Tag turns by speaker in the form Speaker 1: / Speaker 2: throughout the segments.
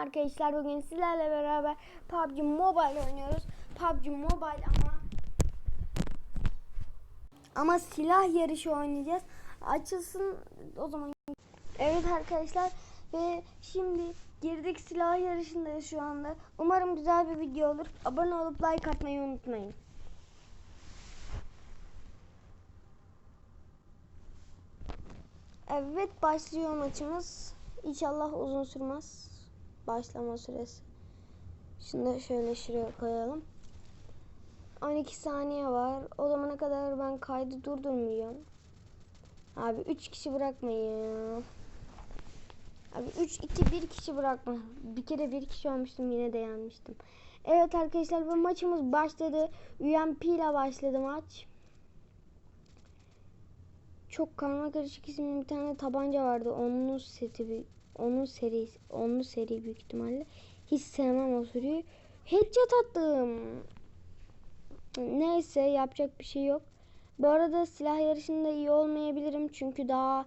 Speaker 1: Arkadaşlar bugün sizlerle beraber PUBG Mobile oynuyoruz. PUBG Mobile ama ama silah yarışı oynayacağız. Açılsın o zaman. Evet arkadaşlar ve şimdi girdik silah yarışındayız şu anda. Umarım güzel bir video olur. Abone olup like atmayı unutmayın. Evet başlıyor maçımız. İnşallah uzun sürmez. Başlama süresi. Şunu da şöyle şuraya koyalım. 12 saniye var. O zamana kadar ben kaydı durdurmayacağım. Abi 3 kişi bırakmayın. Abi 3 2 1 kişi bırakma. Bir kere bir kişi olmuştum yine de yenmiştim. Evet arkadaşlar bu maçımız başladı. UMP ile başladı maç. Çok karma karışık isimli bir tane tabanca vardı. Onun seti bir onun serisi onun seri büyük ihtimalle. Hiç sevmem o seriyi. Headshot attım. Neyse yapacak bir şey yok. Bu arada silah yarışında iyi olmayabilirim çünkü daha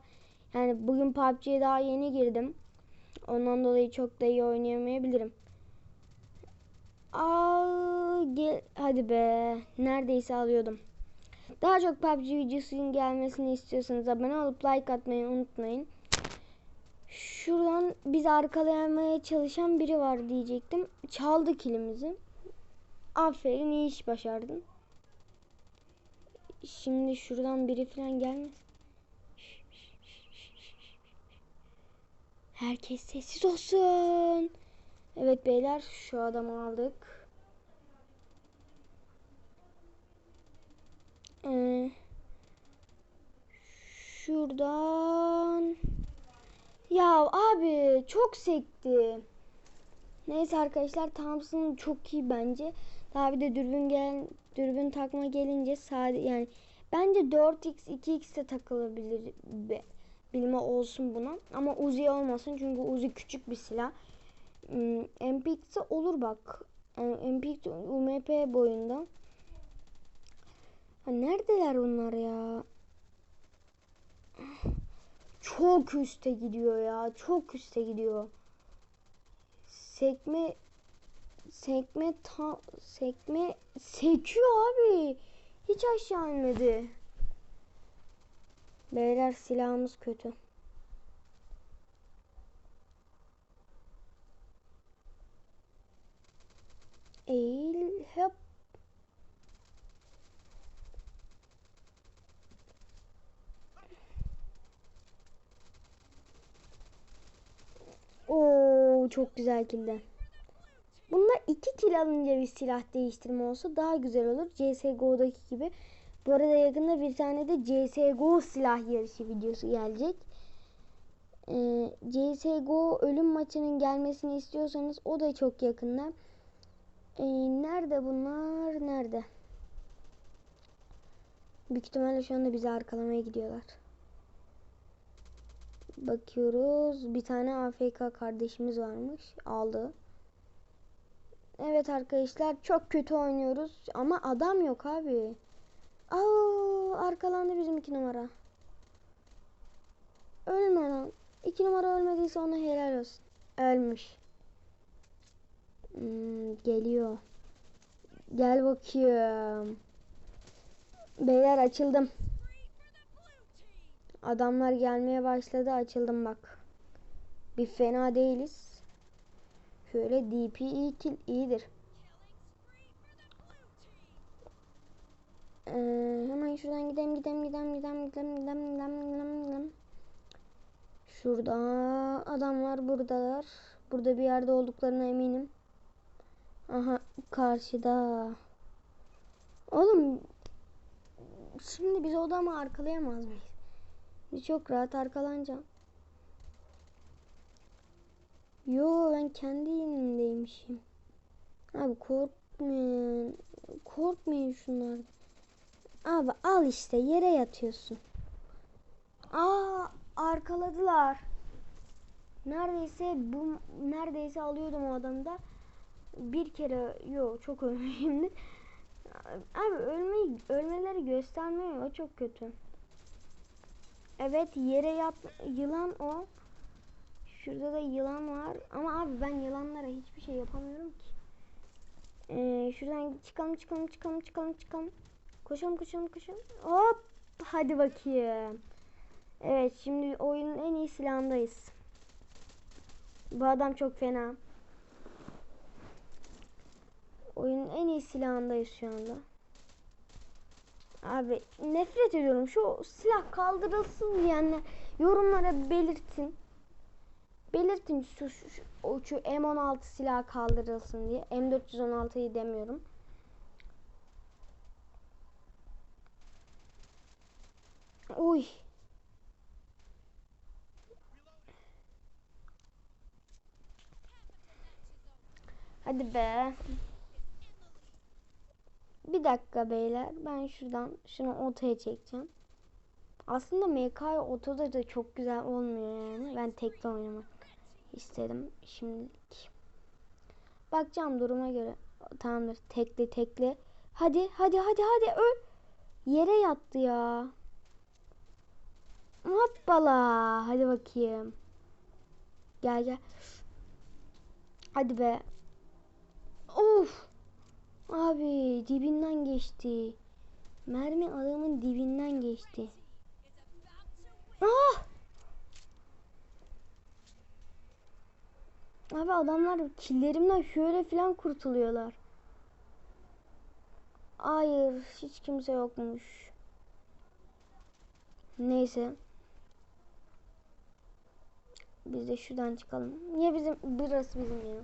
Speaker 1: yani bugün PUBG'ye daha yeni girdim. Ondan dolayı çok da iyi oynayamayabilirim. Aa, gel, hadi be. Neredeyse alıyordum. Daha çok PUBG videosunun gelmesini istiyorsanız abone olup like atmayı unutmayın. Şuradan bizi arkalamaya çalışan biri var diyecektim. Çaldı kilimizi. Aferin iyi iş başardın. Şimdi şuradan biri falan gelmez. Herkes sessiz olsun. Evet beyler şu adamı aldık. Ee, şuradan ya abi çok sekti. Neyse arkadaşlar Thompson çok iyi bence. Daha bir de dürbün gel dürbün takma gelince sade yani bence 4x 2x de takılabilir be, bilme olsun buna. Ama Uzi olmasın çünkü Uzi küçük bir silah. Hmm, MPX'e olur bak. MPX UMP boyunda. Ha, neredeler onlar ya? Çok üste gidiyor ya. Çok üste gidiyor. Sekme sekme ta, sekme sekiyor abi. Hiç aşağı inmedi. Beyler silahımız kötü. Eğil hep çok güzel kilden. Bunda iki kill alınca bir silah değiştirme olsa daha güzel olur. CSGO'daki gibi. Bu arada yakında bir tane de CSGO silah yarışı videosu gelecek. Ee, CSGO ölüm maçının gelmesini istiyorsanız o da çok yakında. Ee, nerede bunlar? Nerede? Büyük ihtimalle şu anda bizi arkalamaya gidiyorlar. Bakıyoruz. Bir tane AFK kardeşimiz varmış. Aldı. Evet arkadaşlar çok kötü oynuyoruz. Ama adam yok abi. Aa, arkalandı bizim iki numara. Ölme lan. İki numara ölmediyse ona helal olsun. Ölmüş. Hmm, geliyor. Gel bakayım. Beyler açıldım. Adamlar gelmeye başladı. Açıldım bak. Bir fena değiliz. Şöyle DP kill iyidir. Ee, hemen şuradan gidelim gidelim gidelim gidelim gidelim gidelim gidelim gidelim gidelim. Şurada adamlar buradalar. Burada bir yerde olduklarına eminim. Aha karşıda. Oğlum şimdi biz o adamı arkalayamaz mıyız? Çok rahat arkalanacağım. Yo ben kendi yerimdeymişim. Abi korkmayın. Korkmayın şunlardan. Abi al işte yere yatıyorsun. Aa arkaladılar. Neredeyse bu neredeyse alıyordum o adamı da. Bir kere yo çok ölmüşümdü. Abi ölmeyi ölmeleri göstermiyor o çok kötü. Evet yere yat yılan o. Şurada da yılan var. Ama abi ben yılanlara hiçbir şey yapamıyorum ki. Ee, şuradan çıkalım çıkalım çıkalım çıkalım çıkalım. Koşalım koşalım koşalım. Hop. Hadi bakayım. Evet şimdi oyunun en iyi silahındayız. Bu adam çok fena. Oyunun en iyi silahındayız şu anda. Abi nefret ediyorum. Şu silah kaldırılsın diyenler yorumlara belirtin. Belirtin şu, şu, şu, şu M16 silah kaldırılsın diye. M416'yı demiyorum. Oy. Hadi be. Bir dakika beyler. Ben şuradan şunu otoya çekeceğim. Aslında MK otoda da çok güzel olmuyor yani. Ben tekte oynamak istedim şimdilik. Bakacağım duruma göre. Tamamdır. Tekli tekli. Hadi hadi hadi hadi öl. Yere yattı ya. Hoppala. Hadi bakayım. Gel gel. Hadi be. Abi dibinden geçti. Mermi adamın dibinden geçti. Ah! Abi adamlar killerimden şöyle falan kurtuluyorlar. Hayır, hiç kimse yokmuş. Neyse. Biz de şuradan çıkalım. Niye bizim burası bizim ya?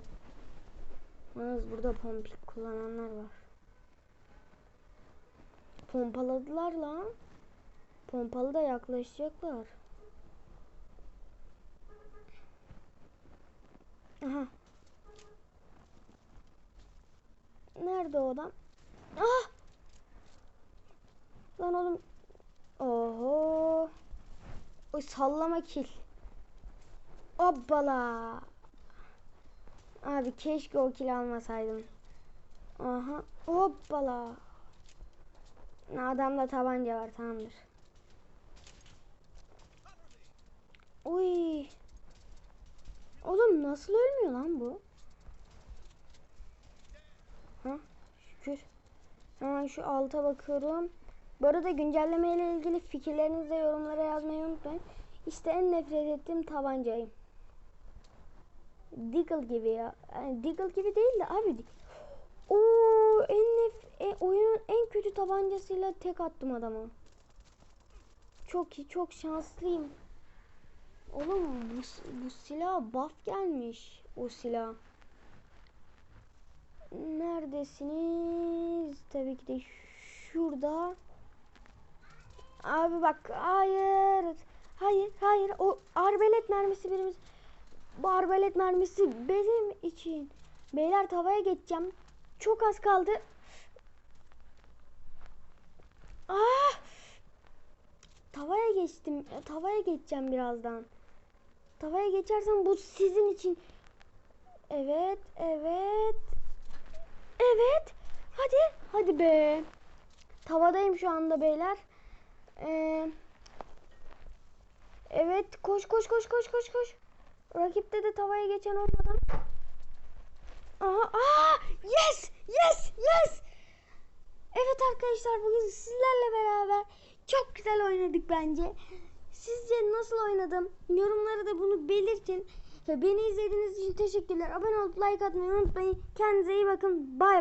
Speaker 1: Yalnız burada pompik kullananlar var. Pompaladılar lan. Pompalı da yaklaşacaklar. Aha. Nerede o adam? Ah! Lan oğlum. Oho. O sallama kil. Hoppala. Abi keşke o kil almasaydım. Aha. Hoppala. Adamda tabanca var tamamdır. Uy. Oğlum nasıl ölmüyor lan bu? Ha şükür. Hemen şu alta bakıyorum. Bu arada güncelleme ile ilgili fikirlerinizi de yorumlara yazmayı unutmayın. İşte en nefret ettiğim tabancayım. Deagle gibi ya. Yani Deagle gibi değil de abi. O nef e, oyunun en kötü tabancasıyla tek attım adamı. Çok iyi, çok şanslıyım. Oğlum bu, bu silah buff gelmiş. O silah. Neredesiniz? Tabii ki de şurada. Abi bak hayır. Hayır hayır o arbelet mermisi birimiz. Bu arbelet mermisi benim için. Beyler tavaya geçeceğim. Çok az kaldı. Ah! Tavaya geçtim. Tavaya geçeceğim birazdan. Tavaya geçersem bu sizin için. Evet, evet. Evet. Hadi, hadi be. Tavadayım şu anda beyler. Ee, evet, koş koş koş koş koş koş. Rakipte de tavaya geçen olmadan. Aha, aa, yes, yes, yes. Evet arkadaşlar bugün sizlerle beraber çok güzel oynadık bence. Sizce nasıl oynadım? Yorumlara da bunu belirtin. Ve beni izlediğiniz için teşekkürler. Abone olup like atmayı unutmayın. Kendinize iyi bakın. Bay